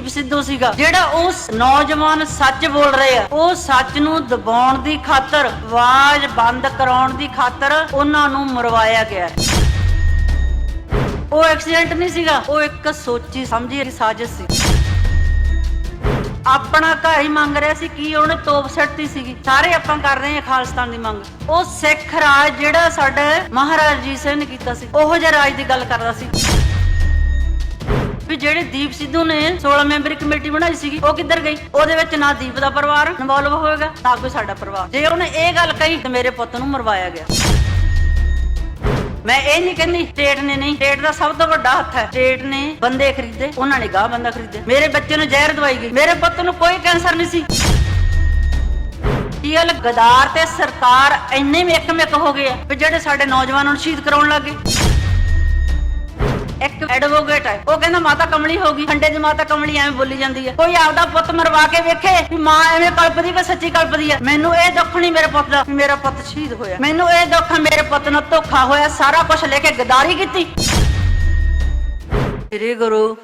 ਦੀਪ ਸਿੱਧੂ ਸੀਗਾ। ਜਿਹੜਾ ਉਸ ਨੌਜਵਾਨ ਸੱਚ ਬੋਲ ਰਹੇ ਆ, ਉਹ ਸੱਚ ਨੂੰ ਦਬਾਉਣ ਦੀ ਖਾਤਰ, ਆਵਾਜ਼ ਬੰਦ ਕਰਾਉਣ ਦੀ ਖਾਤਰ ਉਹਨਾਂ ਨੂੰ ਮਰਵਾਇਆ ਗਿਆ। ਉਹ ਐਕਸੀਡੈਂਟ ਨਹੀਂ ਸੀਗਾ, ਉਹ ਇੱਕ ਸੋਚੀ ਸਮਝੀ ਸਾਜ਼ਿਸ਼ ਸੀ। ਆਪਣਾ ਘਰ ਹੀ ਮੰਗ ਰਿਹਾ ਸੀ ਕੀ ਉਹਨੇ ਤੋਪ ਸੱਟਤੀ ਸੀਗੀ। ਸਾਰੇ ਆਪਾਂ ਕਰ ਰਹੇ ਹਾਂ ਖਾਲਸਤਾਨ ਦੀ ਮੰਗ। ਉਹ ਸਿੱਖ ਰਾਜ ਜਿਹੜਾ ਸਾਡਾ ਮਹਾਰਾਜ ਰਣਜੀਤ ਸਿੰਘ ਨੇ ਕੀਤਾ ਸੀ, ਉਹ ਜਿਹਾ ਰਾਜ ਦੀ ਗੱਲ ਕਰਦਾ ਸੀ। ਵੀ ਜਿਹੜੇ ਦੀਪ ਸਿੱਧੂ ਨੇ 16 ਮੈਂਬਰੀ ਕਮੇਟੀ ਬਣਾਈ ਸੀਗੀ, ਉਹ ਕਿੱਧਰ ਗਈ? ਉਹਦੇ ਵਿੱਚ ਨਾ ਦੀਪ ਦਾ ਪਰਿਵਾਰ ਇਨਵੋਲਵ ਹੋਏਗਾ, ਨਾ ਕੋਈ ਸਾਡਾ ਪਰਿਵਾਰ। ਜੇ ਉਹਨੇ ਇਹ ਗੱਲ ਕਹੀ, ਤੇ ਮੇਰੇ ਪੁੱਤ ਨੂੰ ਮਰਵਾਇਆ ਗਿਆ। ਮੈਂ ਇਹ ਨਹੀਂ ਕਹਿੰਦੀ, ਸਟੇਟ ਨੇ ਨਹੀਂ। ਸਟੇਟ ਦਾ ਸਭ ਤੋਂ ਵੱਡਾ ਹੱਥ ਹੈ। ਸਟੇਟ ਨੇ ਬੰਦੇ ਖਰੀਦੇ, ਉਹਨਾਂ ਨੇ ਗਾਹ ਬੰਦਾ ਖਰੀਦੇ। ਮੇਰੇ ਬੱਚੇ ਨੂੰ ਜ਼ਹਿਰ ਦਵਾਈ ਗਈ। ਮੇਰੇ ਪੁੱਤ ਨੂੰ ਕੋਈ ਕੈਂਸਰ ਨਹੀਂ ਸੀ। ਇਹ ਗਦਾਰ ਤੇ ਸਰਕਾਰ ਇੰਨੇ ਮਿੱਕ ਮਿੱਕ ਹੋ ਗਏ ਆ ਵੀ ਜਿਹੜੇ ਸਾਡੇ ਨੌਜਵਾਨਾਂ ਨੂੰ ਸ਼ਹੀਦ ਕਰਾਉਣ ਲੱਗੇ ਇੱਕ ਐਡਵੋਕੇਟ ਹੈ। ਉਹ ਕਹਿੰਦਾ ਮਾਤਾ ਕਮਲੀ ਹੋ ਗਈ। ਖੰਡੇ ਦੀ ਮਾਤਾ ਕਮਲੀ ਐਵੇਂ ਬੋਲੀ ਜਾਂਦੀ ਹੈ। ਕੋਈ ਆਪਦਾ ਪੁੱਤ ਮਰਵਾ ਕੇ ਵੇਖੇ ਵੀ ਮਾਂ ਐਵੇਂ ਕਲਪਦੀ ਕਿ ਸੱਚੀ ਕਲਪਦੀ ਹੈ। ਮੈਨੂੰ ਇਹ ਦੁੱਖ ਨਹੀਂ ਮੇਰੇ ਪੁੱਤ ਦਾ ਮੇਰਾ ਪੁੱਤ ਸ਼ਹੀਦ ਹੋਇਆ। ਮੈਨੂੰ ਇਹ ਦੁੱਖ ਹੈ ਮੇਰੇ ਪੁੱਤ ਨਾਲ ਧੋਖਾ ਹੋਇਆ। ਸਾਰਾ ਕੁਝ ਲੈ ਕੇ ਗਦਾਰੀ ਕੀਤੀ। ਸ੍ਰੀ ਗੁਰੂ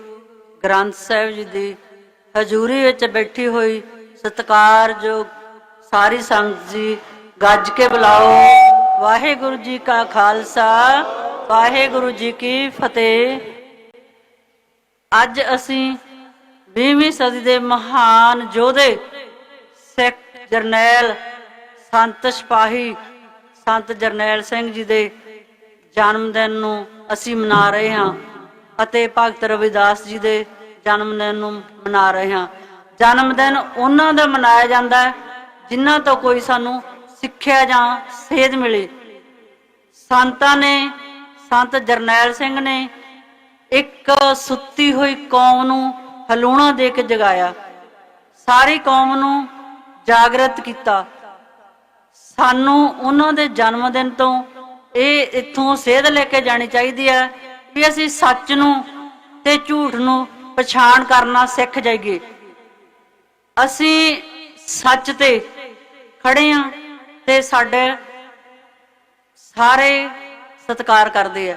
ਗ੍ਰੰਥ ਸਾਹਿਬ ਜੀ ਦੀ ਹਜ਼ੂਰੀ ਵਿੱਚ ਬੈਠੀ ਹੋਈ ਸਤਿਕਾਰਯੋਗ ਸਾਰੀ ਸੰਗਤ ਜੀ, ਗੱਜ ਕੇ ਬੁਲਾਓ। ਵਾਹਿਗੁਰੂ ਜੀ ਕਾ ਖਾਲਸਾ। ਵਾਹਿਗੁਰੂ ਜੀ ਕੀ ਫਤਿਹ। ਅੱਜ ਅਸੀਂ 20ਵੀਂ ਸਦੀ ਦੇ ਮਹਾਨ ਯੋਧੇ ਸਿੱਖ ਜਰਨੈਲ ਸੰਤ ਸਿਪਾਹੀ ਸੰਤ ਜਰਨੈਲ ਸਿੰਘ ਜੀ ਦੇ ਜਨਮ ਦਿਨ ਨੂੰ ਅਸੀਂ ਮਨਾ ਰਹੇ ਹਾਂ ਅਤੇ ਭਗਤ ਰਵਿਦਾਸ ਜੀ ਦੇ ਜਨਮ ਦਿਨ ਨੂੰ ਮਨਾ ਰਹੇ ਹਾਂ। ਜਨਮ ਦਿਨ ਉਹਨਾਂ ਦਾ ਮਨਾਇਆ ਜਾਂਦਾ ਹੈ ਜਿਨ੍ਹਾਂ ਤੋਂ ਕੋਈ ਸਾਨੂੰ ਸਿੱਖਿਆ ਜਾਂ ਸੇਧ ਮਿਲੇ। ਸੰਤਾਂ ਨੇ ਸੰਤ ਜਰਨੈਲ ਸਿੰਘ ਨੇ ਇੱਕ ਸੁੱਤੀ ਹੋਈ ਕੌਮ ਨੂੰ ਹਲੂਣਾ ਦੇ ਕੇ ਜਗਾਇਆ। ਸਾਰੀ ਕੌਮ ਨੂੰ ਜਾਗਰਤ ਕੀਤਾ। ਸਾਨੂੰ ਉਹਨਾਂ ਦੇ ਜਨਮ ਦਿਨ ਤੋਂ ਇਹ ਇੱਥੋਂ ਸੇਧ ਲੈ ਕੇ ਜਾਣੀ ਚਾਹੀਦੀ ਹੈ ਵੀ ਅਸੀਂ ਸੱਚ ਨੂੰ ਤੇ ਝੂਠ ਨੂੰ ਪਛਾਣ ਕਰਨਾ ਸਿੱਖ ਜਾਈਏ। ਅਸੀਂ ਸੱਚ ਤੇ ਖੜੇ ਆ ਤੇ ਸਾਡੇ ਸਾਰੇ ਸਤਿਕਾਰ ਕਰਦੇ ਆ।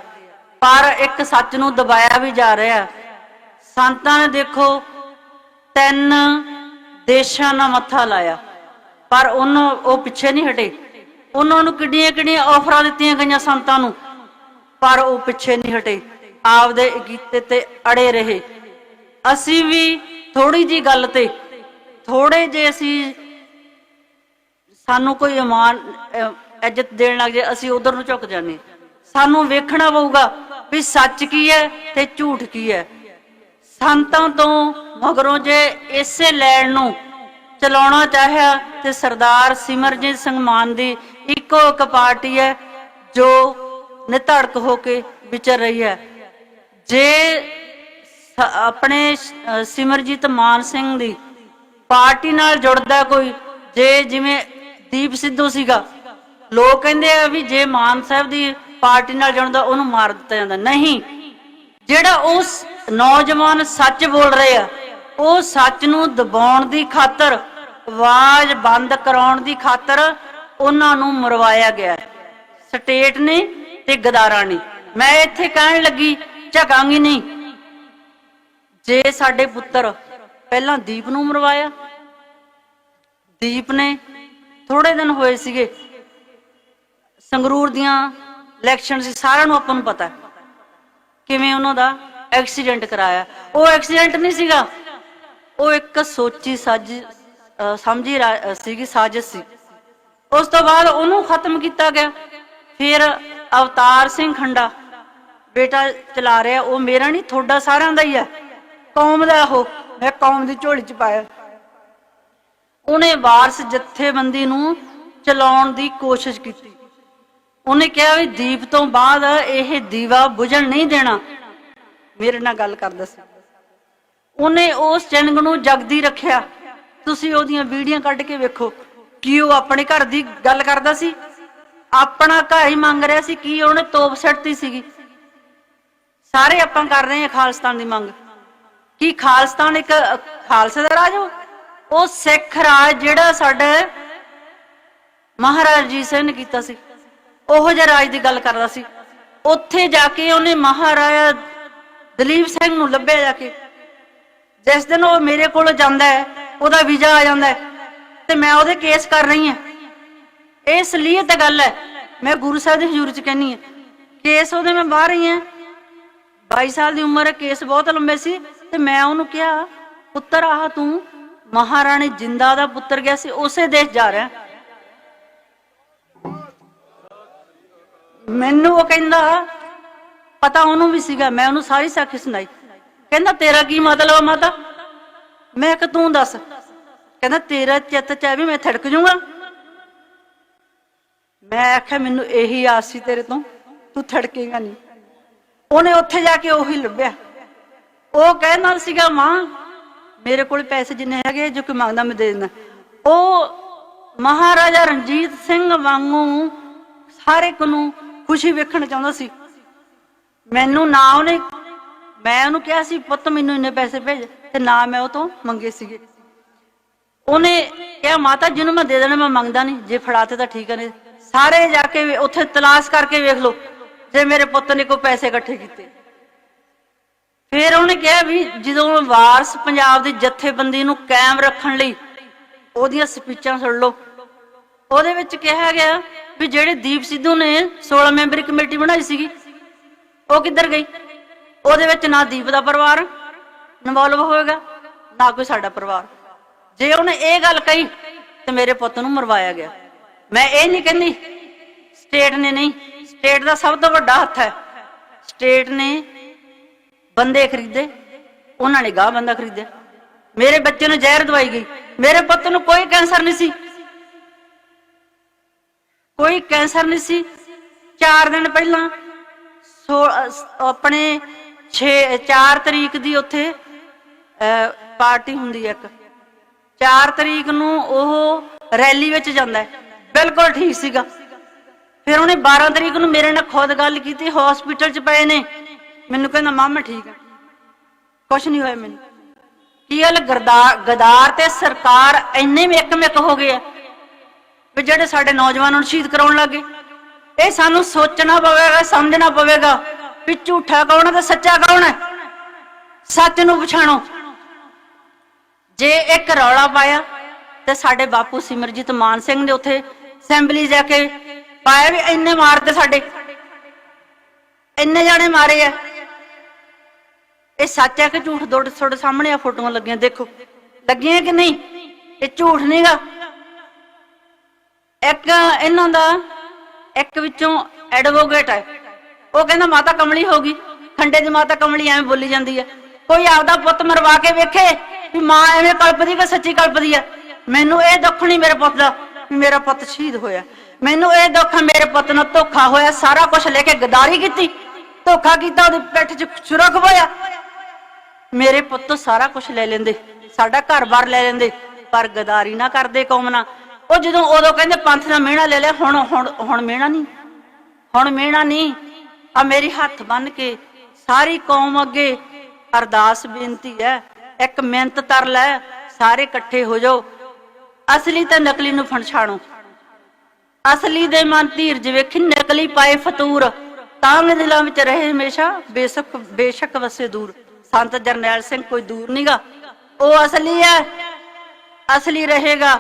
ਪਰ ਇੱਕ ਸੱਚ ਨੂੰ ਦਬਾਇਆ ਵੀ ਜਾ ਰਿਹਾ ਸੰਤਾਂ ਨੇ ਦੇਖੋ, ਤਿੰਨ ਦੇਸ਼ਾਂ ਨਾਲ ਮੱਥਾ ਲਾਇਆ। ਪਰ ਉਹਨੂੰ ਉਹ ਪਿੱਛੇ ਨਹੀਂ ਹਟੇ। ਉਹਨਾਂ ਨੂੰ ਕਿੱਡੀਆਂ ਕਿੱਡੀਆਂ ਆਫਰਾਂ ਦਿੱਤੀਆਂ ਗਈਆਂ ਸੰਤਾਂ ਨੂੰ। ਪਰ ਉਹ ਪਿੱਛੇ ਨਹੀਂ ਹਟੇ। ਆਪਦੇ ਕੀਤੇ ਤੇ ਅੜੇ ਰਹੇ। ਅਸੀਂ ਵੀ ਥੋੜੀ ਜੀ ਗੱਲ ਤੇ ਥੋੜੇ ਜੇ ਅਸੀਂ ਸਾਨੂੰ ਕੋਈ ਇਮਾਨ ਇੱਜ਼ਤ ਦੇਣ ਲੱਗ ਜੇ ਅਸੀਂ ਉਧਰ ਨੂੰ ਝੁਕ ਜਾਂਦੇ ਸਾਨੂੰ ਵੇਖਣਾ ਪਊਗਾ ਵੀ ਸੱਚ ਕੀ ਹੈ ਤੇ ਝੂਠ ਕੀ ਹੈ। ਸੰਤਾਂ ਤੋਂ ਮਗਰੋਂ ਜੇ ਇਸੇ ਲੈਣ ਨੂੰ ਚਲਾਉਣਾ ਚਾਹਿਆ ਤੇ ਸਰਦਾਰ ਸਿਮਰਜੀਤ ਸਿੰਘ ਮਾਨ ਦੀ ਇੱਕੋ ਇੱਕ ਪਾਰਟੀ ਹੈ ਜੋ ਨਿਧੜਕ ਹੋ ਕੇ ਵਿਚਰ ਰਹੀ ਹੈ। ਜੇ ਆਪਣੇ ਸਿਮਰਜੀਤ ਮਾਨ ਸਿੰਘ ਦੀ ਪਾਰਟੀ ਨਾਲ ਜੁੜਦਾ ਕੋਈ, ਜੇ ਜਿਵੇਂ ਦੀਪ ਸਿੱਧੂ ਸੀਗਾ, ਲੋਕ ਕਹਿੰਦੇ ਆ ਵੀ ਜੇ ਮਾਨ ਸਾਹਿਬ ਦੀ ਪਾਰਟੀ ਨਾਲ ਜੁੜਦਾ ਉਹਨੂੰ ਮਾਰ ਦਿੱਤਾ ਜਾਂਦਾ। ਨਹੀਂ। ਜਿਹੜਾ ਉਸ ਨੌਜਵਾਨ ਸੱਚ ਬੋਲ ਰਹੇ ਆ, ਉਹ ਸੱਚ ਨੂੰ ਦਬਾਉਣ ਦੀ ਖਾਤਰ, ਆਵਾਜ਼ ਬੰਦ ਕਰਾਉਣ ਦੀ ਖਾਤਰ ਉਹਨਾਂ ਨੂੰ ਮਰਵਾਇਆ ਗਿਆ। ਸਟੇਟ ਨੇ ਤੇ ਗਦਾਰਾਂ ਨੇ। ਮੈਂ ਇੱਥੇ ਕਹਿਣ ਲੱਗੀ, ਝਕਾਂਗੀ ਨਹੀਂ। ਜੇ ਸਾਡੇ ਪੁੱਤਰ ਪਹਿਲਾਂ ਦੀਪ ਨੂੰ ਮਰਵਾਇਆ, ਦੀਪ ਨੇ ਥੋੜੇ ਦਿਨ ਹੋਏ ਸੀਗੇ, ਸੰਗਰੂਰ ਦੀਆਂ ਇਲੈਕਸ਼ਨ ਸੀ, ਸਾਰਿਆਂ ਨੂੰ ਆਪਾਂ ਨੂੰ ਪਤਾ ਕਿਵੇਂ ਉਹਨਾਂ ਦਾ ਐਕਸੀਡੈਂਟ ਕਰਾਇਆ। ਉਹ ਐਕਸੀਡੈਂਟ ਨਹੀਂ ਸੀਗਾ। ਉਹ ਇੱਕ ਸੋਚੀ ਸੱਜ ਸਮਝੀ ਸੀਗੀ, ਸਾਜ਼ਿਸ਼ ਸੀ। ਉਸ ਤੋਂ ਬਾਅਦ ਉਹਨੂੰ ਖਤਮ ਕੀਤਾ ਗਿਆ। ਫਿਰ ਅਵਤਾਰ ਸਿੰਘ ਖੰਡਾ ਬੇਟਾ ਚਲਾ ਰਿਹਾ। ਉਹ ਮੇਰਾ ਨਹੀਂ, ਤੁਹਾਡਾ ਸਾਰਿਆਂ ਦਾ ਹੀ ਆ ਕੌਮ ਦਾ ਉਹ। ਮੈਂ ਕੌਮ ਦੀ ਝੋਲੀ ਚ ਪਾਇਆ। ਉਹਨੇ ਵਾਰਸ ਜਥੇਬੰਦੀ ਨੂੰ ਚਲਾਉਣ ਦੀ ਕੋਸ਼ਿਸ਼ ਕੀਤੀ। ਉਹਨੇ ਕਿਹਾ ਵੀ ਦੀਪ ਤੋਂ ਬਾਅਦ ਇਹ ਦੀਵਾ ਬੁਝਣ ਨਹੀਂ ਦੇਣਾ। ਮੇਰੇ ਨਾਲ ਗੱਲ ਕਰਦਾ ਸੀ ਉਹਨੇ ਉਸ ਚਿੰਗ ਨੂੰ ਜਗਦੀ ਰੱਖਿਆ। ਤੁਸੀਂ ਉਹਦੀਆਂ ਵੀਡੀਓ ਕੱਢ ਕੇ ਵੇਖੋ। ਕੀ ਉਹ ਆਪਣੇ ਘਰ ਦੀ ਗੱਲ ਕਰਦਾ ਸੀ? ਆਪਣਾ ਘਰ ਹੀ ਮੰਗ ਰਿਹਾ ਸੀ ਕੀ ਉਹਨੇ ਤੋਪ ਸੱਟਤੀ ਸੀਗੀ। ਸਾਰੇ ਆਪਾਂ ਕਰ ਰਹੇ ਹਾਂ ਖਾਲਸਤਾਨ ਦੀ ਮੰਗ। ਕੀ ਖਾਲਸਤਾਨ ਇੱਕ ਖਾਲਸੇ ਦਾ ਰਾਜ ਹੋ ਉਹ? ਸਿੱਖ ਰਾਜ ਜਿਹੜਾ ਸਾਡੇ ਮਹਾਰਾਜ ਰਣਜੀਤ ਸਿੰਘ ਨੇ ਕੀਤਾ ਸੀ। ਉਹੋ ਜਿਹਾ ਰਾਜ ਦੀ ਗੱਲ ਕਰਦਾ ਸੀ। ਉੱਥੇ ਜਾ ਕੇ ਉਹਨੇ ਮਹਾਰਾਜਾ ਦਲੀਪ ਸਿੰਘ ਨੂੰ ਲੱਭਿਆ ਜਾ ਕੇ। ਜਿਸ ਦਿਨ ਉਹ ਮੇਰੇ ਕੋਲ ਜਾਂਦਾ ਹੈ, ਉਹਦਾ ਵੀਜ਼ਾ ਆ ਜਾਂਦਾ ਹੈ ਤੇ ਮੈਂ ਉਹਦੇ ਕੇਸ ਕਰ ਰਹੀ ਹਾਂ। ਇਸ ਲਈ ਤਾਂ ਗੱਲ ਹੈ। ਮੈਂ ਗੁਰੂ ਸਾਹਿਬ ਦੇ ਹਜ਼ੂਰ ਚ ਕਹਿੰਨੀ ਹਾਂ। ਕੇਸ ਉਹਦੇ ਮੈਂ ਬਾਹਰ ਰਹੀ ਹਾਂ। 22 ਸਾਲ ਦੀ ਉਮਰ ਹੈ, ਕੇਸ ਬਹੁਤ ਲੰਬੇ ਸੀ ਤੇ ਮੈਂ ਉਹਨੂੰ ਕਿਹਾ, ਪੁੱਤਰ, ਆਹ ਤੂੰ ਮਹਾਰਾਣੀ ਜਿੰਦਾ ਦਾ ਪੁੱਤਰ ਗਿਆ ਸੀ, ਉਸੇ ਦੇਸ਼ ਜਾ ਰਿਹਾ। ਮੈਨੂੰ ਉਹ ਕਹਿੰਦਾ, ਪਤਾ ਉਹਨੂੰ ਵੀ ਸੀਗਾ, ਮੈਂ ਉਹਨੂੰ ਸਾਰੀ ਸਾਖੀ ਸੁਣਾਈ। ਕਹਿੰਦਾ, ਤੇਰਾ ਕੀ ਮਤਲਬ ਮਾਤਾ? ਮੈਂ ਕਿ ਤੂੰ ਦੱਸ। ਕਹਿੰਦਾ, ਤੇਰਾ ਚਿੱਤ ਚ ਵੀ ਮੈਂ ਥੜਕ ਜਾਊਂਗਾ ਮੈਂ ਆਖਿਆ, ਮੈਨੂੰ ਇਹੀ ਆਸ ਸੀ ਤੇਰੇ ਤੋਂ, ਤੂੰ ਥੜਕੇਗਾ ਨਹੀਂ। ਉਹਨੇ ਉੱਥੇ ਜਾ ਕੇ ਉਹੀ ਲੱਭਿਆ। ਉਹ ਕਹਿੰਦਾ ਸੀਗਾ, ਮਾਂ, ਮੇਰੇ ਕੋਲ ਪੈਸੇ ਜਿੰਨੇ ਹੈਗੇ, ਜੋ ਕਿ ਮੰਗਦਾ ਮੈਂ ਦੇ ਦਿੰਦਾ। ਉਹ ਮਹਾਰਾਜਾ ਰਣਜੀਤ ਸਿੰਘ ਵਾਂਗੂ ਹਰ ਇੱਕ ਨੂੰ ਖੁਸ਼ੀ ਵੇਖਣਾ ਚਾਹੁੰਦਾ ਸੀ। ਮੈਨੂੰ ਨਾ ਉਹਨੇ, ਮੈਂ ਉਹਨੂੰ ਕਿਹਾ ਸੀ, ਪੁੱਤ ਮੈਨੂੰ ਇੰਨੇ ਪੈਸੇ ਭੇਜ। ਤੇ ਨਾ ਮੈਂ ਉਹ ਤੋਂ ਮੰਗੇ ਸੀਗੇ। ਉਹਨੇ ਕਿਹਾ, ਮਾਤਾ, ਜਿਹਨੂੰ ਮੈਂ ਦੇ ਦੇਣਾ, ਮੈਂ ਮੰਗਦਾ ਨਹੀਂ। ਜੇ ਫੜਾਤੇ ਤਾਂ ਠੀਕ ਨੇ ਸਾਰੇ ਜਾ ਕੇ ਉੱਥੇ ਤਲਾਸ਼ ਕਰਕੇ ਵੇਖ ਲਓ, ਜੇ ਮੇਰੇ ਪੁੱਤ ਨੇ ਕੋਈ ਪੈਸੇ ਇਕੱਠੇ ਕੀਤੇ। ਫਿਰ ਉਹਨੇ ਕਿਹਾ ਵੀ ਜਦੋਂ ਵਾਰਸ ਪੰਜਾਬ ਦੀ ਜਥੇਬੰਦੀ ਨੂੰ ਕਾਇਮ ਰੱਖਣ ਲਈ ਉਹਦੀਆਂ ਸਪੀਚਾਂ ਸੁਣ ਲਓ, ਉਹਦੇ ਵਿੱਚ ਕਿਹਾ ਗਿਆ ਵੀ ਜਿਹੜੇ ਦੀਪ ਸਿੱਧੂ ਨੇ 16 ਮੈਂਬਰੀ ਕਮੇਟੀ ਬਣਾਈ ਸੀਗੀ, ਉਹ ਕਿੱਧਰ ਗਈ? ਉਹਦੇ ਵਿੱਚ ਨਾ ਦੀਪ ਦਾ ਪਰਿਵਾਰ ਇਨਵੋਲਵ ਹੋਏਗਾ, ਨਾ ਕੋਈ ਸਾਡਾ ਪਰਿਵਾਰ। ਜੇ ਉਹਨੇ ਇਹ ਗੱਲ ਕਹੀ, ਤੇ ਮੇਰੇ ਪੁੱਤ ਨੂੰ ਮਰਵਾਇਆ ਗਿਆ। ਮੈਂ ਇਹ ਨਹੀਂ ਕਹਿੰਦੀ ਸਟੇਟ ਨੇ ਨਹੀਂ ਸਟੇਟ ਦਾ ਸਭ ਤੋਂ ਵੱਡਾ ਹੱਥ ਹੈ। ਸਟੇਟ ਨੇ ਬੰਦੇ ਖਰੀਦੇ, ਉਹਨਾਂ ਨੇ ਗਾਹ ਬੰਦਾ ਖਰੀਦਿਆ। ਮੇਰੇ ਬੱਚੇ ਨੂੰ ਜ਼ਹਿਰ ਦਵਾਈ ਗਈ। ਮੇਰੇ ਪੁੱਤ ਨੂੰ ਕੋਈ ਕੈਂਸਰ ਨਹੀਂ ਸੀ। ਕੋਈ ਕੈਂਸਰ ਨਹੀਂ ਸੀ। 4 ਦਿਨ ਪਹਿਲਾਂ ਸੋ ਆਪਣੇ 6 4 ਤਰੀਕ ਦੀ ਉੱਥੇ ਪਾਰਟੀ ਹੁੰਦੀ ਹੈ ਇੱਕ। 4 ਤਰੀਕ ਨੂੰ ਉਹ ਰੈਲੀ ਵਿੱਚ ਜਾਂਦਾ ਹੈ। ਬਿਲਕੁਲ ਠੀਕ ਸੀਗਾ। ਫਿਰ ਉਹਨੇ 12 ਤਰੀਕ ਨੂੰ ਮੇਰੇ ਨਾਲ ਖੁਦ ਗੱਲ ਕੀਤੀ ਹਸਪੀਟਲ 'ਚ ਪਏ ਨੇ। ਮੈਨੂੰ ਕਹਿੰਦਾ, ਮਾਂ ਠੀਕ ਹਾਂ। ਕੁਛ ਨਹੀਂ ਹੋਇਆ ਮੈਨੂੰ। ਕੀ ਗੱਲ? ਗਦਾਰ ਤੇ ਸਰਕਾਰ ਇੰਨੇ ਮਿੱਕ ਮਿੱਕ ਹੋ ਗਏ ਆ। ਵੀ ਜਿਹੜੇ ਸਾਡੇ ਨੌਜਵਾਨਾਂ ਨੂੰ ਸ਼ਹੀਦ ਕਰਾਉਣ ਲੱਗੇ, ਇਹ ਸਾਨੂੰ ਸੋਚਣਾ ਪਵੇਗਾ, ਸਮਝਣਾ ਪਵੇਗਾ ਵੀ ਝੂਠਾ ਕੌਣ ਹੈ ਤੇ ਸੱਚਾ ਕੌਣ ਹੈ? ਸੱਚ ਨੂੰ ਪਛਾਣੋ। ਜੇ ਇੱਕ ਰੌਲਾ ਪਾਇਆ, ਤੇ ਸਾਡੇ ਬਾਪੂ ਸਿਮਰਜੀਤ ਮਾਨ ਸਿੰਘ ਨੇ ਉੱਥੇ ਅਸੈਂਬਲੀ ਜਾ ਕੇ ਪਾਇਆ ਵੀ ਇੰਨੇ ਮਾਰਦੇ ਸਾਡੇ। ਇੰਨੇ ਜਾਣੇ ਮਾਰੇ ਆ। ਇਹ ਸੱਚ ਹੈ ਕਿ ਝੂਠ ਦੋ ਤੁਹਾਡੇ ਸਾਹਮਣੇ ਆ, ਫੋਟੋਆਂ ਲੱਗੀਆਂ, ਦੇਖੋ। ਲੱਗੀਆਂ ਕਿ ਨਹੀਂ? ਇਹ ਝੂਠ ਨਹੀਂਗਾ ਇੱਕ ਇਹਨਾਂ ਦਾ ਇੱਕ ਵਿੱਚੋਂ ਐਡਵੋਕੇਟ ਹੈ। ਉਹ ਕਹਿੰਦਾ ਮਾਤਾ ਕਮਲੀ ਹੋ ਗਈ। ਖੰਡੇ ਦੀ ਮਾਤਾ ਕਮਲੀ ਐਵੇਂ ਬੋਲੀ ਜਾਂਦੀ ਹੈ। ਕੋਈ ਆਪਦਾ ਪੁੱਤ ਮਰਵਾ ਕੇ ਵੇਖੇ ਵੀ ਮਾਂ ਐਵੇਂ ਕਲਪਦੀ ਕਿ ਸੱਚੀ ਕਲਪਦੀ ਹੈ। ਮੈਨੂੰ ਇਹ ਦੁੱਖ ਨਹੀਂ ਮੇਰੇ ਪੁੱਤ ਦਾ ਮੇਰਾ ਪੁੱਤ ਸ਼ਹੀਦ ਹੋਇਆ। ਮੈਨੂੰ ਇਹ ਦੁੱਖ ਮੇਰੇ ਪੁੱਤ ਨਾਲ ਧੋਖਾ ਹੋਇਆ। ਸਾਰਾ ਕੁਝ ਲੈ ਕੇ ਗਦਾਰੀ ਕੀਤੀ। ਧੋਖਾ ਕੀਤਾ, ਉਹਦੀ ਪਿੱਠ 'ਚ ਸੁਰਖ ਹੋਇਆ। ਮੇਰੇ ਪੁੱਤ ਸਾਰਾ ਕੁਝ ਲੈ ਲੈਂਦੇ। ਸਾਡਾ ਘਰ-ਬਾਰ ਲੈ ਲੈਂਦੇ। ਪਰ ਗਦਾਰੀ ਨਾ ਕਰਦੇ ਕੌਮ ਨਾਲ। ਉਹ ਜਦੋਂ ਉਦੋਂ ਕਹਿੰਦੇ ਪੰਥ ਦਾ ਮਿਹਣਾ ਲੈ ਲਿਆ, ਹੁਣ ਹੁਣ ਹੁਣ ਮਿਹਣਾ ਨਹੀਂ। ਹੁਣ ਮਿਹਣਾ ਨਹੀਂ। ਆ ਮੇਰੀ ਹੱਥ ਬੰਨ ਕੇ ਸਾਰੀ ਕੌਮ ਅੱਗੇ ਅਰਦਾਸ ਬੇਨਤੀ ਹੈ, ਇੱਕ ਮਿਹਨਤ ਤਰ ਲੈ, ਸਾਰੇ ਇਕੱਠੇ ਹੋ ਜਾਓ। ਅਸਲੀ ਤੇ ਨਕਲੀ ਨੂੰ ਫਣਛਾਣੋ। ਅਸਲੀ ਦੇ ਮਨ ਧੀਰਜ ਵੇਖੀ ਨਕਲੀ ਪਾਏ ਫਤੂਰ ਤਾਂਗ ਦਿਲਾਂ ਵਿੱਚ ਰਹੇ ਹਮੇਸ਼ਾ ਬੇਸ਼ੱਕ ਬੇਸ਼ੱਕ ਵਸੇ ਦੂਰ। ਸੰਤ ਜਰਨੈਲ ਸਿੰਘ ਕੋਈ ਦੂਰ ਨਹੀਂਗਾ ਉਹ ਅਸਲੀ ਹੈ, ਅਸਲੀ ਰਹੇਗਾ।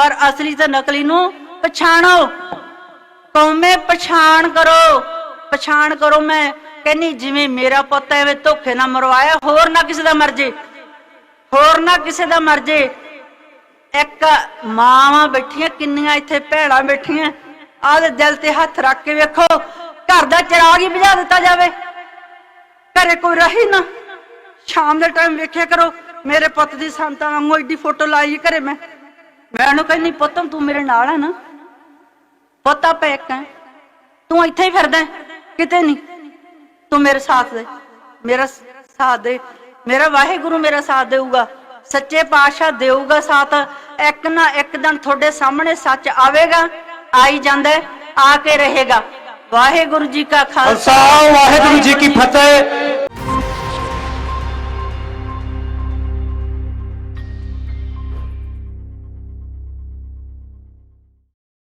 ਪਰ ਅਸਲੀ ਤੇ ਨਕਲੀ ਨੂੰ ਪਛਾਣੋ। ਕੌਮੇ ਪਛਾਣ ਕਰੋ। ਪਛਾਣ ਕਰੋ ਮੈਂ ਕਹਿੰਨੀ ਜਿਵੇਂ ਮੇਰਾ ਪੁੱਤ ਐਵੇਂ ਧੋਖੇ ਨਾਲ ਮਰਵਾਇਆ, ਹੋਰ ਨਾ ਕਿਸੇ ਦਾ ਮਰਜ਼ੇ। ਹੋਰ ਨਾ ਕਿਸੇ ਦਾ ਮਰਜ਼ੇ। ਇੱਕ ਮਾਵਾਂ ਬੈਠੀਆਂ, ਕਿੰਨੀਆਂ ਇੱਥੇ ਭੈਣਾਂ ਬੈਠੀਆਂ। ਆਹ ਦਿਲ ਤੇ ਹੱਥ ਰੱਖ ਕੇ ਵੇਖੋ, ਘਰ ਦਾ ਚਿਰਾਗ ਹੀ ਬੁਝਾ ਦਿੱਤਾ ਜਾਵੇ। ਘਰੇ ਕੋਈ ਰਹੀ ਨਾ। ਸ਼ਾਮ ਦੇ ਟਾਈਮ ਵੇਖਿਆ ਕਰੋ, ਮੇਰੇ ਪੁੱਤ ਦੀ ਸੰਤਾਂ ਵਾਂਗੂ ਏਡੀ ਫੋਟੋ ਲਾਈ ਘਰੇ ਮੈਂ। ਮੈਂ ਉਹਨੂੰ ਕਹਿੰਦੀ, ਪੁੱਤ, ਤੂੰ ਮੇਰੇ ਨਾਲ ਹੈ ਨਾ। ਪੁੱਤ, ਆਪਾਂ ਇੱਕ ਹੈ ਤੂੰ ਇੱਥੇ ਹੀ ਫਿਰਦਾ ਕਿਤੇ ਨਹੀਂ। ਤੂੰ ਮੇਰੇ ਸਾਥ ਦੇ, ਮੇਰਾ ਸਾਥ ਦੇ। ਮੇਰਾ ਵਾਹਿਗੁਰੂ ਮੇਰਾ ਸਾਥ ਦੇਊਗਾ। ਸੱਚੇ ਪਾਤਸ਼ਾਹ ਦੇਊਗਾ ਸਾਥ। ਇੱਕ ਨਾ ਇੱਕ ਦਿਨ ਤੁਹਾਡੇ ਸਾਹਮਣੇ ਸੱਚ ਆਵੇਗਾ, ਆਈ ਜਾਂਦਾ ਆ ਕੇ ਰਹੇਗਾ। ਵਾਹਿਗੁਰੂ ਜੀ ਕਾ ਖਾਲਸਾ, ਵਾਹਿਗੁਰੂ ਜੀ ਕੀ ਫਤਿਹ।